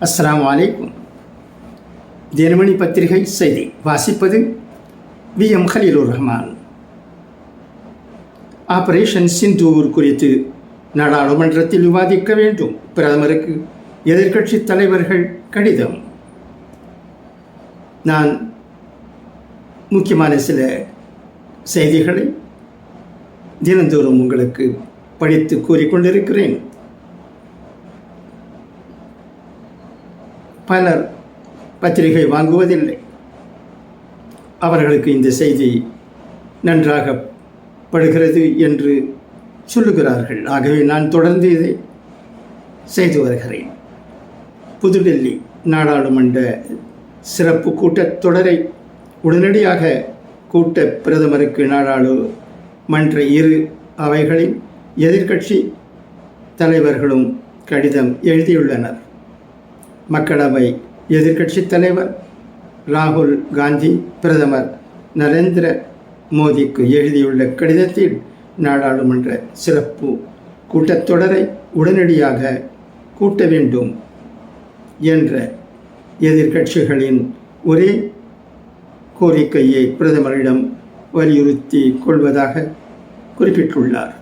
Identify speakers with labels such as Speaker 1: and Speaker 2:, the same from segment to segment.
Speaker 1: அஸ்லாம் வலைக்கும் தினமணி பத்திரிகை செய்தி. வாசிப்பது V. M. Haleelur Rahman. Operation Sindoor குறித்து நாடாளுமன்றத்தில் விவாதிக்க வேண்டும். பிரதமருக்கு எதிர்க்கட்சி தலைவர்கள் கடிதம். நான் முக்கியமான சில செய்திகளை தினந்தோறும் உங்களுக்கு படித்து கூறிக்கொண்டிருக்கிறேன். பலர் பத்திரிகை வாங்குவதில்லை. அவர்களுக்கு இந்த செய்தி நன்றாக படுகிறது என்று சொல்லுகிறார்கள். ஆகவே நான் தொடர்ந்து இதை செய்து வருகிறேன். புதுடெல்லி நாடாளுமன்ற சிறப்பு கூட்டத்தொடரை உடனடியாக கூட்ட பிரதமருக்கு நாடாளுமன்ற இரு அவைகளின் எதிர்க்கட்சி தலைவர்களும் கடிதம் எழுதியுள்ளனர். மக்களவை எதிர்க்கட்சி தலைவர் ராகுல் காந்தி பிரதமர் நரேந்திர மோடிக்கு எழுதியுள்ள கடிதத்தில் நாடாளுமன்ற சிறப்பு கூட்டத்தொடரை உடனடியாக கூட்ட வேண்டும் என்ற எதிர்கட்சிகளின் ஒரே கோரிக்கையை பிரதமரிடம் வலியுறுத்தி கொள்வதாக குறிப்பிட்டுள்ளார்.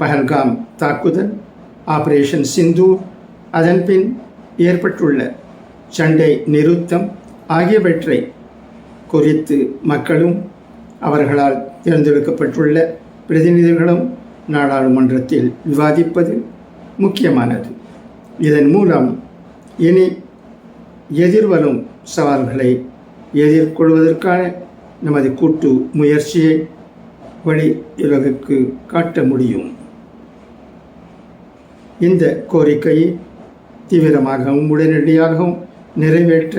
Speaker 1: பஹல்காம் தாக்குதல் ஆபரேஷன் சிந்தூர் அதன்பின் ஏற்பட்டுள்ள சண்டை நிறுத்தம் ஆகியவற்றை குறித்து மக்களும் அவர்களால் தேர்ந்தெடுக்கப்பட்டுள்ள பிரதிநிதிகளும் நாடாளுமன்றத்தில் விவாதிப்பது முக்கியமானது. இதன் மூலம் இனி எதிர்வரும் சவால்களை எதிர்கொள்வதற்கான நமது கூட்டு முயற்சியை வழியுலகுக்கு காட்ட முடியும். இந்த கோரிக்கையை தீவிரமாகவும் உடனடியாகவும் நிறைவேற்ற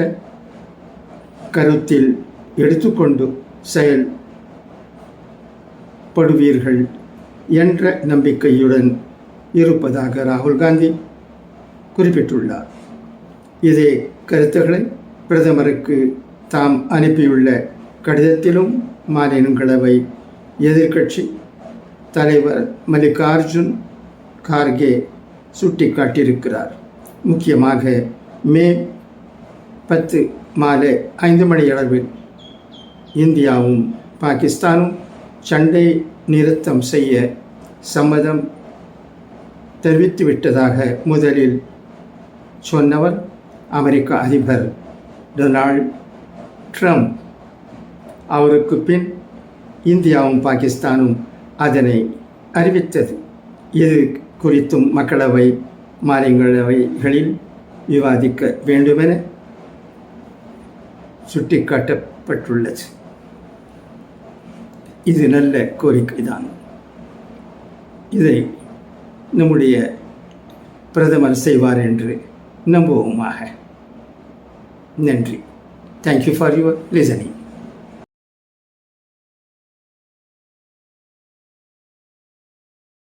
Speaker 1: கருத்தில் எடுத்துக்கொண்டு செயல்படுவீர்கள் என்ற நம்பிக்கையுடன் இருப்பதாக ராகுல் காந்தி குறிப்பிட்டுள்ளார். இதே கருத்துக்களை பிரதமருக்கு தாம் அனுப்பியுள்ள கடிதத்திலும் மாநிலங்களவை எதிர்க்கட்சி தலைவர் மல்லிகார்ஜுன் கார்கே சுட்டிக்காட்டியிருக்கிறார் முக்கியமாக மே பத்து மாலை ஐந்து மணி அளவில் இந்தியாவும் பாகிஸ்தானும் சண்டை நிறுத்தம் செய்ய சம்மதம் தெரிவித்துவிட்டதாக முதலில் சொன்னவர் அமெரிக்க அதிபர் டொனால்ட் ட்ரம்ப். அவருக்கு பின் இந்தியாவும் பாகிஸ்தானும் அதனை அறிவித்தது. இது குறித்தும் மக்களவை மாநிலங்களவைகளில் விவாதிக்க வேண்டுமென சுட்டிக்காட்டப்பட்டுள்ளது. இது நல்ல கோரிக்கைதான் இதை நம்முடைய பிரதமர் செய்வார் என்று நம்புவோமாக. நன்றி. Thank you for your listening